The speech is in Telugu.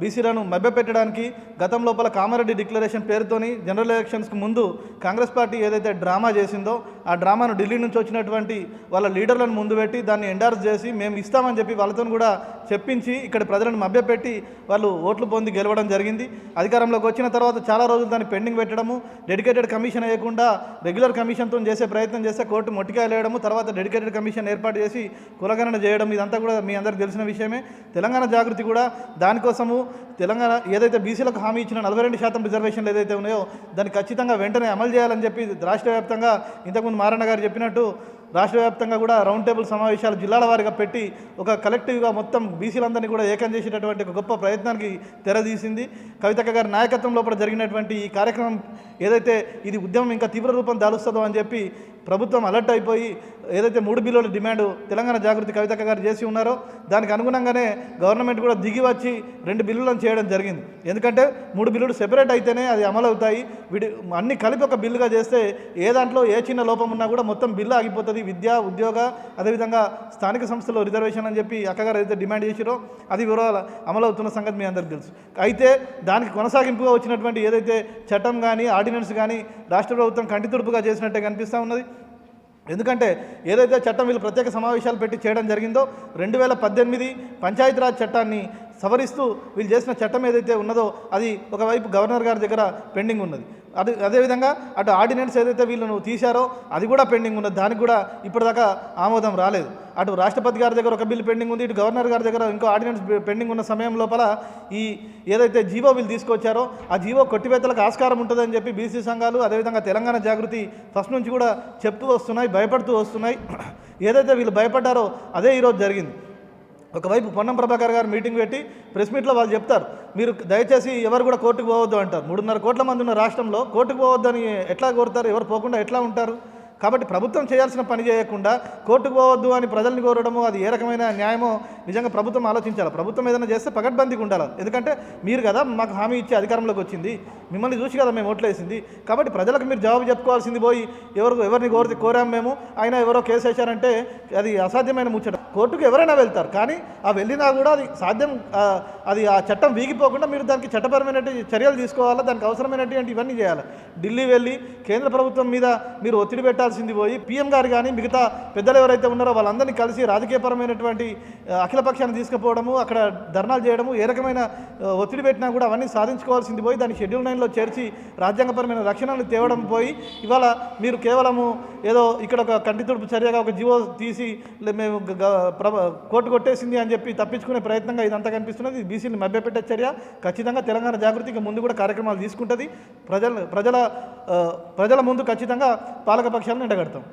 బీసీలను మభ్యపెట్టడానికి గతం లోపల కామారెడ్డి డిక్లరేషన్ పేరుతోని జనరల్ ఎలక్షన్స్కు ముందు కాంగ్రెస్ పార్టీ ఏదైతే డ్రామా చేసిందో ఆ డ్రామాను ఢిల్లీ నుంచి వచ్చినటువంటి వాళ్ళ లీడర్లను ముందు పెట్టి దాన్ని ఎండార్స్ చేసి మేము ఇస్తామని చెప్పి వాళ్ళతో కూడా చెప్పించి ఇక్కడ ప్రజలను మభ్యపెట్టి వాళ్ళు ఓట్లు పొంది గెలవడం జరిగింది. అధికారంలోకి వచ్చిన తర్వాత చాలా రోజులు దాన్ని పెండింగ్ పెట్టడము డెడికేటెడ్ కమిషన్ వేయకుండా రెగ్యులర్ కమిషన్తో చేసే ప్రయత్నం చేస్తే కోర్టు మొట్టికాయలు వేయడము తర్వాత డెడికేటెడ్ కమిషన్ ఏర్పాటు చేసి కులగణన చేయడం ఇదంతా కూడా మీ అందరికీ తెలిసిన విషయమే. తెలంగాణ జాగృతి కూడా దానికోసము తెలంగాణ ఏదైతే బీసీలకు హామీ ఇచ్చిన నలభై రెండు శాతం రిజర్వేషన్లు ఏదైతే ఉన్నాయో దాన్ని ఖచ్చితంగా వెంటనే అమలు చేయాలని చెప్పి రాష్ట్ర వ్యాప్తంగా ఇంతకుముందు మారన్న గారు చెప్పినట్టు రాష్ట్ర వ్యాప్తంగా కూడా రౌండ్ టేబుల్ సమావేశాలు జిల్లాల వారిగా పెట్టి ఒక కలెక్టివ్గా మొత్తం బీసీలందరినీ కూడా ఏకం చేసేటటువంటి ఒక గొప్ప ప్రయత్నానికి తెరదీసింది. కవితక్క గారి నాయకత్వం లోపల జరిగినటువంటి ఈ కార్యక్రమం ఏదైతే ఇది ఉద్యమం ఇంకా తీవ్ర రూపం దాలుస్తుందో అని చెప్పి ప్రభుత్వం అలర్ట్ అయిపోయి ఏదైతే మూడు బిల్లుల డిమాండ్ తెలంగాణ జాగృతి కవితక్క గారు చేసి ఉన్నారో దానికి అనుగుణంగానే గవర్నమెంట్ కూడా దిగి వచ్చి రెండు బిల్లులను చేయడం జరిగింది. ఎందుకంటే మూడు బిల్లులు సెపరేట్ అయితేనే అది అమలు అవుతాయి. విడి అన్ని కలిపి ఒక బిల్లుగా చేస్తే ఏ దాంట్లో ఏ చిన్న లోపం ఉన్నా కూడా మొత్తం బిల్లు ఆగిపోతుంది. విద్య ఉద్యోగ అదేవిధంగా స్థానిక సంస్థల్లో రిజర్వేషన్ అని చెప్పి అక్కగారు ఏదైతే డిమాండ్ చేసిరో అది వివరాలు అమలవుతున్న సంగతి మీ అందరికీ తెలుసు. అయితే దానికి కొనసాగింపుగా వచ్చినటువంటి ఏదైతే చట్టం కానీ ఆర్డినెన్స్ కానీ రాష్ట్ర ప్రభుత్వం కంటితుడుపుగా చేసినట్టే కనిపిస్తూ ఉన్నది. ఎందుకంటే ఏదైతే చట్టం వీళ్ళు ప్రత్యేక సమావేశాలు పెట్టి చేయడం జరిగిందో రెండు వేల పద్దెనిమిది పంచాయతీరాజ్ చట్టాన్ని సవరిస్తూ వీళ్ళు చేసిన చట్టం ఏదైతే ఉన్నదో అది ఒకవైపు గవర్నర్ గారి దగ్గర పెండింగ్ ఉన్నది. అది అదేవిధంగా అటు ఆర్డినెన్స్ ఏదైతే వీళ్ళను తీశారో అది కూడా పెండింగ్ ఉన్నది. దానికి కూడా ఇప్పటిదాకా ఆమోదం రాలేదు. అటు రాష్ట్రపతి గారి దగ్గర ఒక బిల్లు పెండింగ్ ఉంది ఇటు గవర్నర్ గారి దగ్గర ఇంకో ఆర్డినెన్స్ పెండింగ్ ఉన్న సమయం లోపల ఈ ఏదైతే జీవో వీళ్ళు తీసుకొచ్చారో ఆ జీవో కొట్టివేతలకు ఆస్కారం ఉంటుందని చెప్పి బీసీ సంఘాలు అదేవిధంగా తెలంగాణ జాగృతి ఫస్ట్ నుంచి కూడా చెప్తూ వస్తున్నాయి భయపడుతూ వస్తున్నాయి. ఏదైతే వీళ్ళు భయపడ్డారో అదే ఈరోజు జరిగింది. ఒకవైపు పొన్నం ప్రభాకర్ గారు మీటింగ్ పెట్టి ప్రెస్ మీట్లో వాళ్ళు చెప్తారు మీరు దయచేసి ఎవరు కూడా కోర్టుకు పోవద్దు అంటారు. మూడున్నర కోట్ల మంది ఉన్న రాష్ట్రంలో కోర్టుకు పోవద్దని ఎట్లా కోరుతారు ఎవరు పోకుండా ఎట్లా ఉంటారు? కాబట్టి ప్రభుత్వం చేయాల్సిన పని చేయకుండా కోర్టుకు పోవద్దు అని ప్రజల్ని కోరడము అది ఏ రకమైన న్యాయమో నిజంగా ప్రభుత్వం ఆలోచించాలి? ప్రభుత్వం ఏదైనా చేస్తే పగడ్బందీకి ఉండాలి? ఎందుకంటే మీరు కదా మాకు హామీ ఇచ్చి అధికారంలోకి వచ్చింది. మిమ్మల్ని చూసి కదా మేము ఓట్లేసింది. కాబట్టి ప్రజలకు మీరు జవాబు చెప్పుకోవాల్సింది పోయి ఎవరు ఎవరిని కోరి కోరాం మేము? అయినా ఎవరో కేసు వేశారంటే అది అసాధ్యమైన ముచ్చట. కోర్టుకు ఎవరైనా వెళ్తారు. కానీ ఆ వెళ్ళినా కూడా అది సాధ్యం అది ఆ చట్టం వీగిపోకుండా మీరు దానికి చట్టపరమైనటువంటి చర్యలు తీసుకోవాలా? దానికి అవసరమైనటువంటి ఇవన్నీ చేయాలి? ఢిల్లీ వెళ్ళి కేంద్ర ప్రభుత్వం మీద మీరు ఒత్తిడి పెట్టాల్సింది పోయి పీఎం గారు కానీ మిగతా పెద్దలు ఎవరైతే ఉన్నారో వాళ్ళందరినీ కలిసి రాజకీయపరమైనటువంటి అఖిలపక్షాన్ని తీసుకుపోవడము అక్కడ ధర్నాలు చేయడము ఏ రకమైన ఒత్తిడి పెట్టినా కూడా అవన్నీ సాధించుకోవాల్సింది పోయి దాన్ని షెడ్యూల్ నైన్లో చేర్చి రాజ్యాంగపరమైన రక్షణలు తేవడం పోయి ఇవాళ మీరు కేవలము ఏదో ఇక్కడ ఒక కంటి తుడుపు చర్యగా ఒక జీవో తీసి మేము ప్రభ కోర్టు కొట్టేసింది అని చెప్పి తప్పించుకునే ప్రయత్నంగా ఇదంతా కనిపిస్తున్నది. బీసీని మభ్యపెట్టే చర్య. ఖచ్చితంగా తెలంగాణ జాగృతికి ముందు కూడా కార్యక్రమాలు తీసుకుంటుంది. ప్రజల ప్రజల ప్రజల ముందు ఖచ్చితంగా పాలక పక్షాలను ఎండగడతాం.